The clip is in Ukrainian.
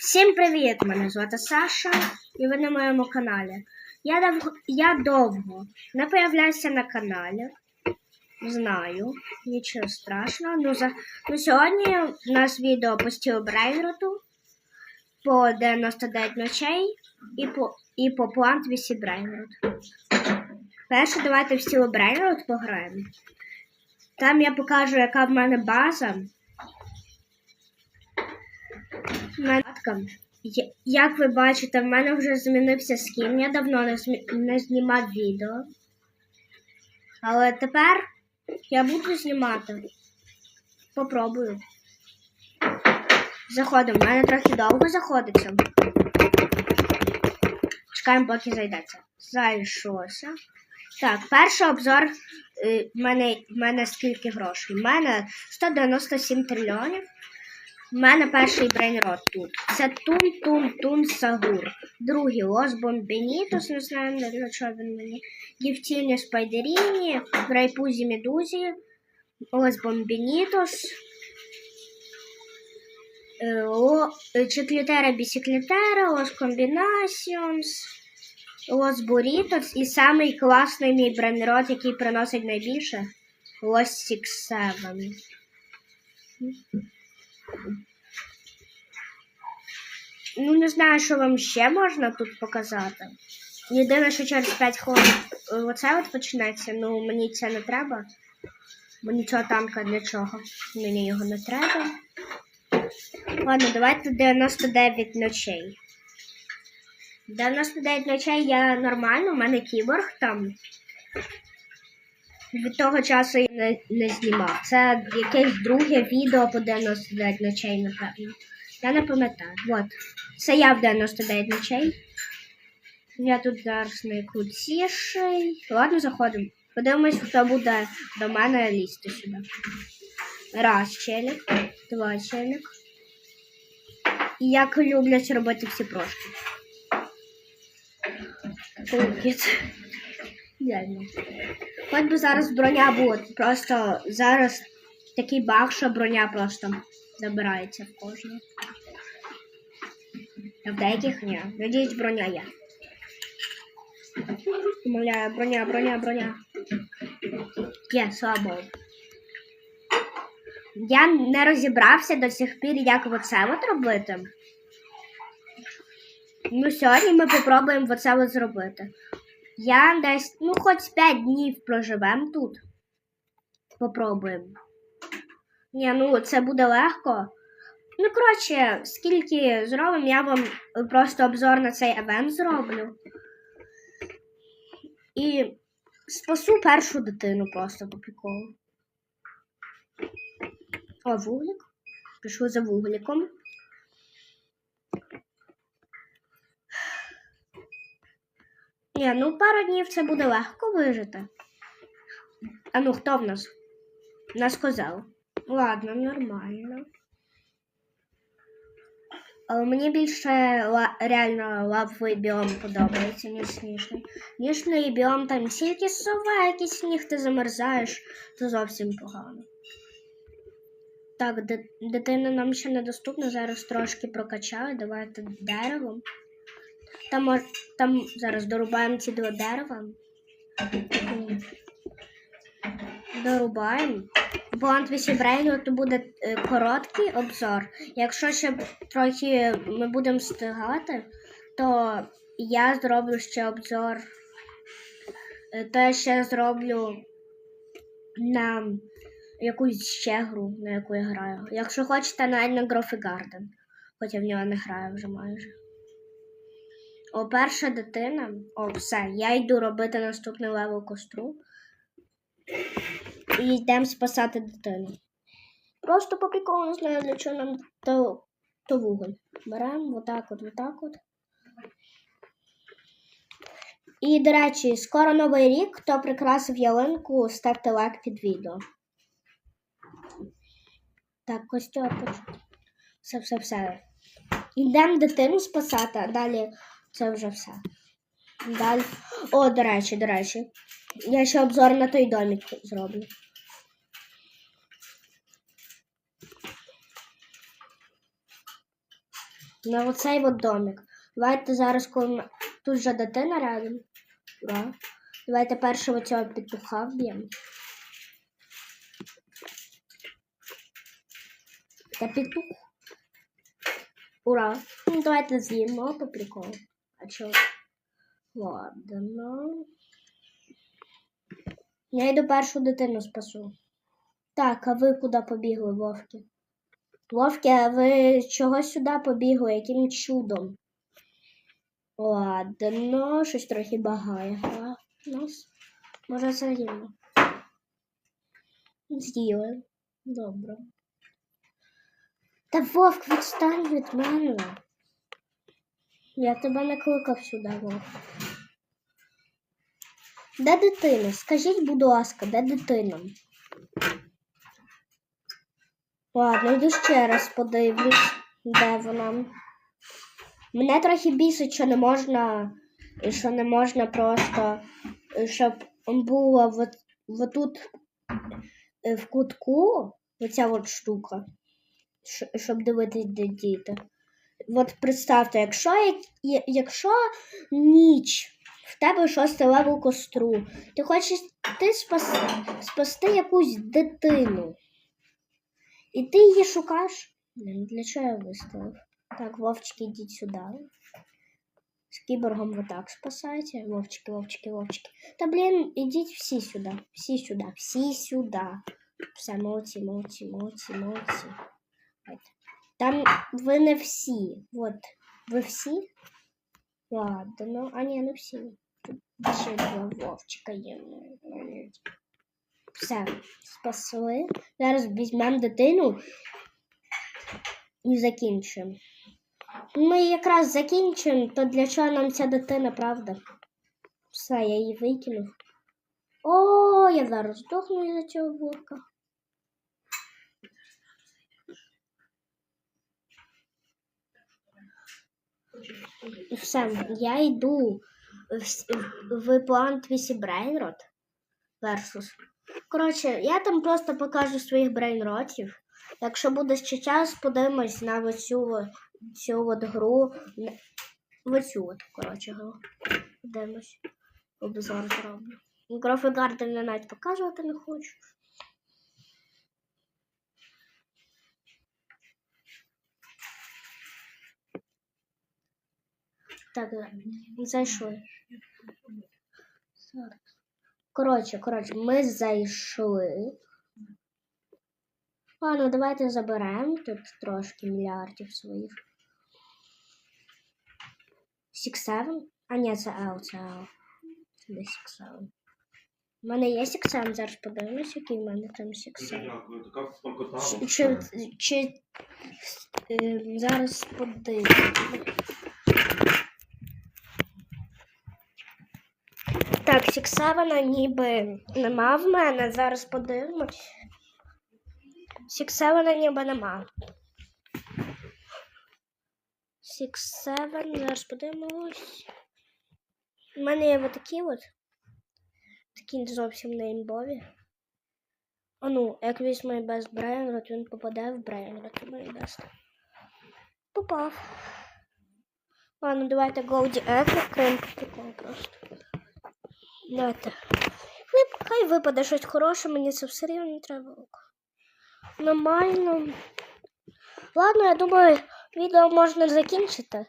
Всім привіт! Мене звати Саша і ви на моєму каналі. Я довго, я довго не появляюся на каналі. Знаю, нічого страшного. Ну, за, ну сьогодні у нас відео по стілу Брейнроту, по 99 ночей і по, і по Plant VC Брейнрот. Перше, давайте в стілу Брейнрот пограємо. Там я покажу, яка в мене база. Як ви бачите, в мене вже змінився скін. Я давно не, змі- не знімав відео. Але тепер я буду знімати. Попробую. Заходимо. В мене трохи довго заходиться. Чекаємо, поки зайдеться. Зайшовся. Так, перший обзор. е, В мене, мене скільки грошей? У мене 197 трильйонів. У мене перший брейнрот тут. Це Тун Тун Тун Сагур. Другий Лос Бомбенітос, не знаю, для чого він мені. Дівтіні Спайдеріні, Райпузі Медузі, Лос Бомбенітос. е, е, Чеклітера Бісіклітера, Лос Комбінаціонс, Лос Бурітос і самий класний мій брейнрот, який приносить найбільше. Лос Сікс Севен. Ну, не знаю, що вам ще можна тут показати. Єдине, що через 5 хвилин е, оце от почнеться, ну мені це не треба. Мені цього танка для чого? Мені його не треба. Ладно, давайте 99 ночей. 99 ночей я нормально, у мене кіборг там. Від того часу я не, не знімав. Це якесь друге відео по 99 ночей, напевно. Я не пам'ятаю. Вот. Це я в 99 ночей. Я тут зараз найкрутіший. Ладно, заходимо. Подивимось, хто буде до мене лізти сюди. Раз челік, два челік. І як люблять робити всі прошки. Кулкіт. Ідеально. Хоч би зараз броня була. Просто зараз такий баг, що броня просто забирається в кожного. А в деяких ні. Надіюсь, броня є. Умовляю, броня, броня, броня. Є, слава Богу. Я не розібрався до сих пір, як оце от робити. Ну, сьогодні ми попробуємо оце от зробити. Я десь, ну, хоч 5 днів проживемо тут. Попробуємо. Ні, ну це буде легко. Ну, коротше, скільки зробимо, я вам просто обзор на цей евент зроблю. І спасу першу дитину просто по приколу. О, вуглік. Пішли за вугліком. Ні, ну пару днів це буде легко вижити. А ну, хто в нас? Нас козел. Ладно, нормально. Але мені більше реально лавовий біом подобається, ніж сніжний. Ніжний біом там тільки сова, якийсь сніг ти замерзаєш, то зовсім погано. Так, ди- дитина нам ще недоступна, зараз трошки прокачаю. Давайте деревом. Там, мож- там зараз дорубаємо ці два дерева. Дорубаємо. Бо Антвісі то буде е, короткий обзор. Якщо ще трохи ми будемо встигати, то я зроблю ще обзор. Е, То я ще зроблю на якусь ще гру, на яку я граю. Якщо хочете, навіть на Грофі Гарден. Хоча в нього не граю вже майже. О, перша дитина. О, все. Я йду робити наступний левел костру. І йдемо спасати дитину. Просто по не знаю, для чого нам то, то вуголь. Беремо отак от, отак от. І, до речі, скоро новий рік, хто прикрасив ялинку, ставте лайк під відео. Так, костюм. Все, все, все. Йдемо дитину спасати, а далі це вже все. Далі. О, до речі, до речі. Я ще обзор на той домик зроблю. на оцей от домик. Давайте зараз, коли тут же дитина рядом. Ура. Давайте першого оцього петуха вб'ємо. Це петух. Ура. Ну, давайте з'їмо по приколу. А чого? Ладно. Я йду першу дитину спасу. Так, а ви куди побігли, Вовки? Вовки, а ви чого сюди побігли? Яким чудом? Ладно, щось трохи багає. А, нас. Може з'їмо. З'їли. Добре. Та Вовк, відстань від мене. Я тебе не кликав сюди, Вовк. Де дитина? Скажіть, будь ласка, де дитина? Ладно, йду ще раз подивлюсь, де вона. Мене трохи бісить, що не можна, що не можна просто, щоб була вот, вот тут е, в кутку оця от штука, щоб дивитись, де діти. От представте, якщо, якщо ніч, в тебе шостий левел костру, ти хочеш ти спас, спасти якусь дитину. І ти її шукаєш? Для чого я виставив? Так, Вовчики, йдіть сюди. З кіборгом ви так спасаєте. Вовчики, Вовчики, Вовчики. Та блін, ідіть всі сюди. Всі сюди, всі сюди. Все, молодці, молодці, молодці, молодці. Там ви не всі. От. Ви всі? Ладно, ну, а ні, не всі. Тут ще два Вовчика є. Все, спасли. Зараз візьмемо дитину і закінчимо. Ми якраз закінчимо, то для чого нам ця дитина, правда? Все, я її викинув. О, я зараз здохну із-за цього вовка. Все, я йду в, план Твісі Брейнрот versus. Коротше, я там просто покажу своїх брейнротів. Якщо буде ще час, подивимось на оцю, цю от гру. оцю от, коротше, гру. Подивимось. Обзор зроблю. Грофи Гарден я навіть показувати не хочу. Так, зайшли. Коротше, коротше, ми зайшли. Ладно, давайте заберемо тут трошки мільярдів своїх. Six Seven? А ні, це L, це L. Це не Six Seven. У мене є Six Seven, зараз подивимось, який в мене там Six Seven. Чи, чи, чи е, зараз подивимось. Так, Сіксевена ніби нема в мене. Зараз подивимось. Сіксевена ніби нема. Сіксевен, зараз подивимось. У мене є отакі от. Такі зовсім не імбові. А ну, як візьме без Брейнрот, він попаде в бест. Попав. Ладно, давайте Голді Ек по просто. Давайте. Хай випаде щось хороше, мені це все рівно не треба. Нормально. Ладно, я думаю, відео можна закінчити.